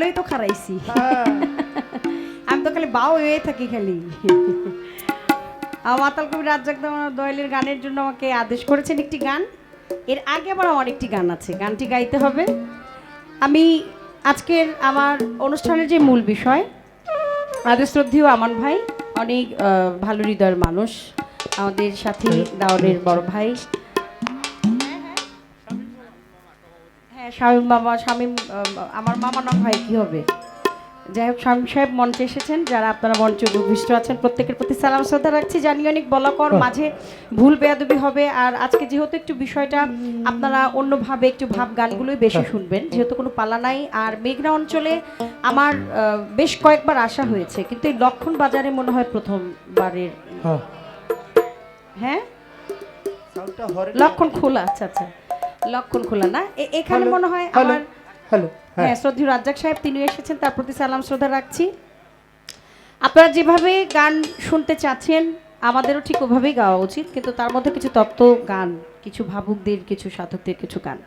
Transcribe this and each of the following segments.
লই তো খারাইছি। আমি তো খালি বাও হয়ে থাকি খালি আমার মাতাল কবি রাজ্জাক দয়ালের গানের জন্য আমাকে আদেশ করেছেন একটি গান এর আগে আবার আমার একটি গান আছে গানটি গাইতে হবে আমি আজকের আমার অনুষ্ঠানের যে মূল বিষয় আদেশ শ্রদ্ধেয় আমান ভাই অনেক ভালো হৃদয়ের মানুষ আমাদের সাথে দাওয়ারের বড় ভাই হ্যাঁ শামীম মামা আহ, আমার মামা না ভাই কি হবে? যাই হোক শামীম সাহেব মঞ্চে এসেছেন যারা আপনারা মঞ্চে উপবিষ্ট আছেন প্রত্যেকের প্রতি সালাম শ্রদ্ধা রাখছি। জানি অনেক বলাকর মাঝে ভুল বেয়াদবি হবে আর আজকে যেহেতু একটু বিষয়টা আপনারা অন্যভাবে একটু ভাব গানগুলোই বেশি শুনবেন যেহেতু কোনো পালা নাই আর মেঘনা অঞ্চলে আমার বেশ কয়েকবার আসা হয়েছে কিন্তু এই লক্ষণ বাজারে মনে হয় প্রথমবারের। হ্যাঁ। হ্যাঁ? লক্ষণ খোলা আচ্ছা আচ্ছা। লক্ষণ খোলা না। এখানে মনে হয় আমার হ্যালো হ্যাঁ। হ্যাঁ রাজ্জাক সাহেব তিনি এসেছেন তার প্রতি সালাম শ্রদ্ধা রাখছি। আপনারা যেভাবে গান শুনতে চাচ্ছেন আমাদেরও ঠিক ওভাবেই গাওয়া উচিত কিন্তু তার মধ্যে কিছু তত্ত্ব গান কিছু ভাবুকদের কিছু সাধকদের কিছু গান।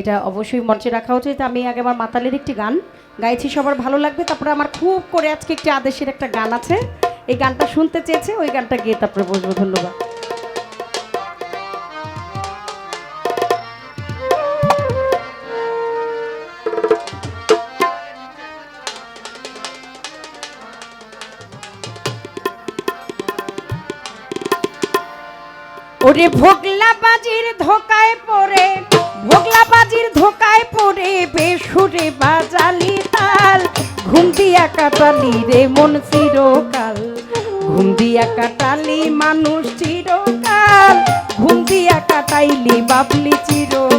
এটা অবশ্যই মঞ্চে রাখা উচিত। আমি আগে আমার মাতালের একটি গান গাইছি সবার ভালো লাগবে। তারপরে আমার খুব করে আজকে একটি আদেশের একটা গান আছে। এই গানটা শুনতে চেয়েছে ওই গানটা গিয়ে তারপরে বসবো। ধন্যবাদ। ওরে ভোগলা বাজির ধোকায় পরে ভোগলা বাজির ধোকায় পড়ে বেসুরে বাজালি তাল ঘুম দিয়া কাটালি রে মন চিরকাল, ঘুম দিয়া কাটালি মানুষ চিরকাল। ঘুম দিয়া কাটাইলি বাবলি চিরকাল।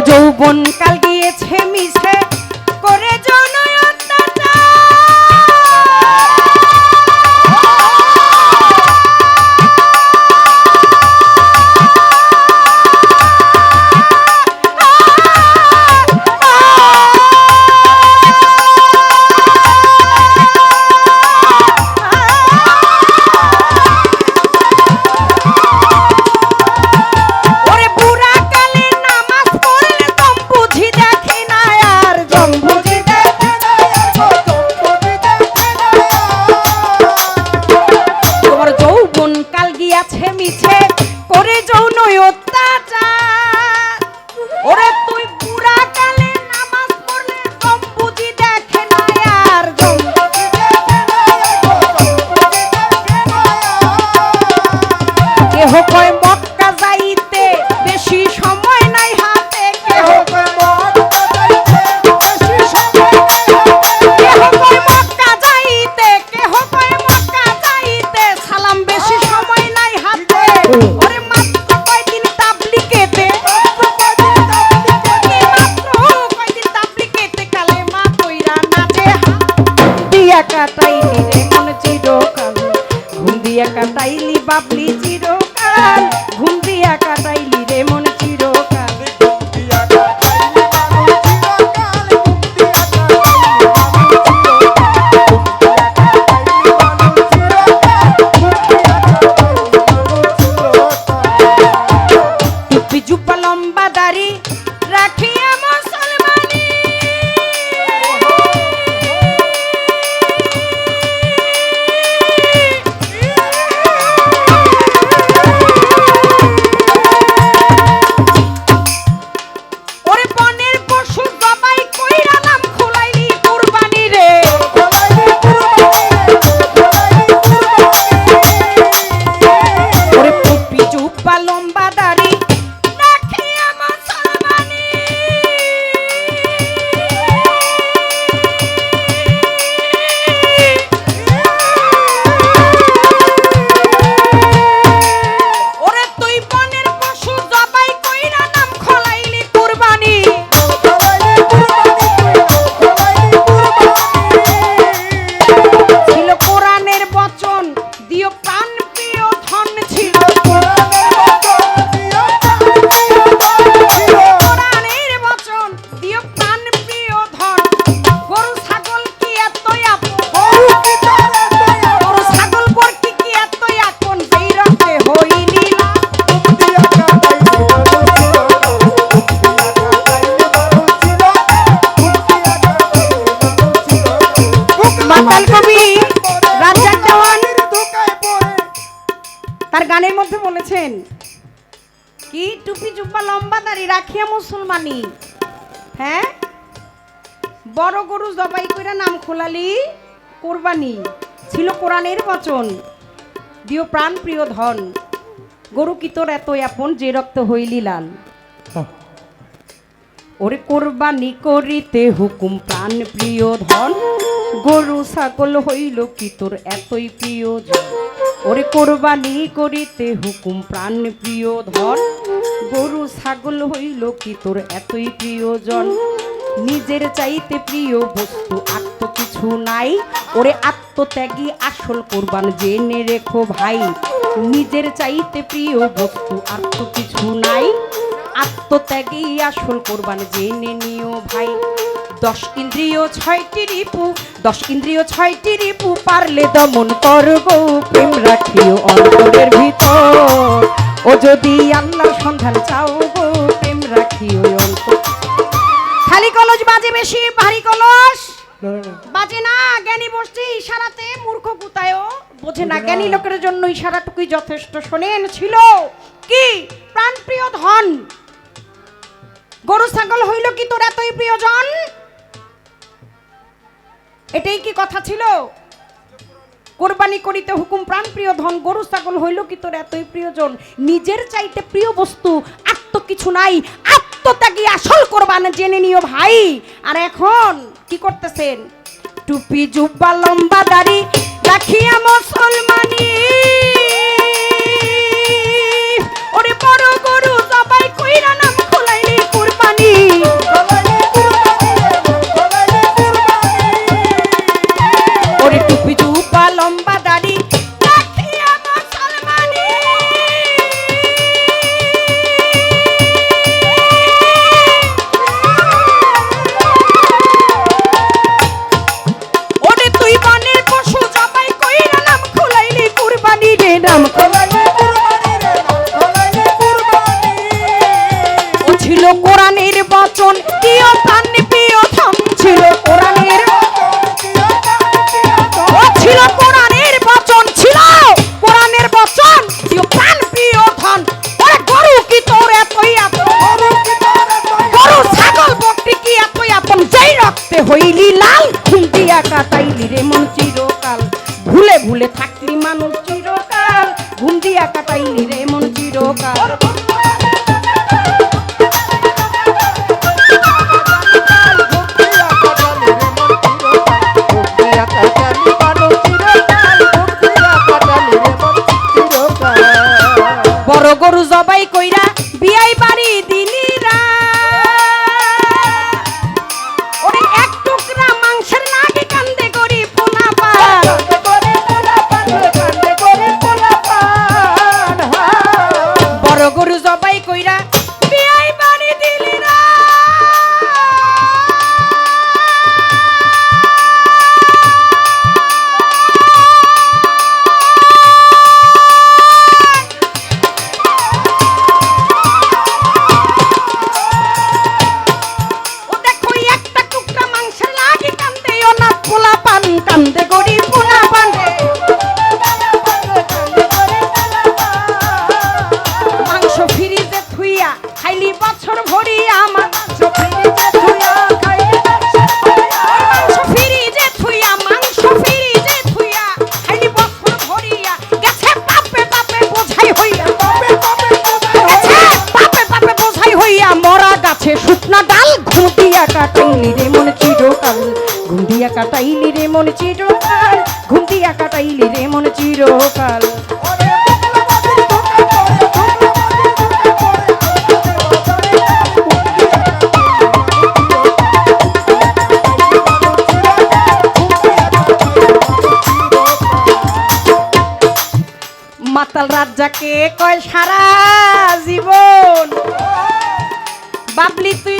যৌবন বাবলি চিরকাল ঘুম দিয়া কাটাইলি রে মন চিরকাল। জুব্বা লম্বা দাড়ি রাখিয়া তার গানের মধ্যে বলেছেন কি টুপি চুপা লম্বা দাড়ি রাখিয়া মুসলমানি। হ্যাঁ? বড় গরু জবাই করে নাম খোলালি কোরবানি। ছিল কোরআনের বচন। দিও প্রাণ প্রিয় ধন। গরু কি তোর এত আপন যে রক্ত হইলি লাল? ওরে কোরবানি করিতে হুকুম প্রাণ প্রিয় ধন। গরু, ছাগল হইল কি তোর এতই প্রিয় জন? ওরে কোরবানি করিতে হুকুম প্রাণ প্রিয় ধন। গরু, ছাগল হইল কি তোর এতই প্রিয়জন নিজের চাইতে প্রিয় বস্তু আত্ম কিছু নাই। ওরে আত্মত্যাগী আসল কোরবান জেনে রেখো ভাই। নিজের চাইতে প্রিয় বস্তু আত্ম কিছু নাই। আত্মত্যাগী আসল কোরবান জেনে নিও ভাই। দশ ইন্দ্রিয় ছয়টি রিপু দশ ইন্দ্রিয় ছয়টি রিপু পারলে দমন করব প্রেম রাখিও অন্তরের ভিতর। ও যদি আল্লাহর সন্ধান চাও গো প্রেম রাখিও অন্তর। খালি কলস বাজে বেশি ভারী কলস। বাজে না জ্ঞানী বসছে ইশারাতে মূর্খ গুতায়ও বোঝে না। জ্ঞানী লোকের জন্য ইশারাটুকুই যথেষ্ট। শোনেন ছিল কি? প্রাণপ্রিয় ধন। গরু, ছাগল হইল কি তোর এতই প্রিয়জন? এটাই কি কথা ছিল? কোরবানি করিতে হুকুম প্রাণ প্রিয় ধন, গরু, ছাগল হইল কি তোর এতই প্রিয়জন? নিজের চাইতে প্রিয় বস্তু আত্ম কিছু নাই। আত্মত্যাগী আসল কোরবান জেনে নিও ভাই। আর এখন কি করতেছেন? টুপি, জুব্বা, লম্বা দাড়ি, রাখিয়া মুসলমানি। বচন প্রিয় প্রাণ প্রিয় ধন ছিল কোরআনের? ও ছিল কোরআনের বচন, ছিল কোরআনের বচন। প্রিয় প্রাণ প্রিয় ধন ওরে গরু কি তোর এতই গরু কি এতই আপন? যেই হইলি লাল খুন্দিয়া কাটাইলি রে মন চিরকাল। ভুলে ভুলে থাকলি মানুষ চিরকাল ঘুমদিয়া কাটাইলি রে মন চিরকাল। কাটাইলি রে মন চিরকাল ঘুমটিয়া কাটাইলি রে মন চিরকাল। মাতাল রাজ্জাকে কয় সারা জীবন। বাবলি তুই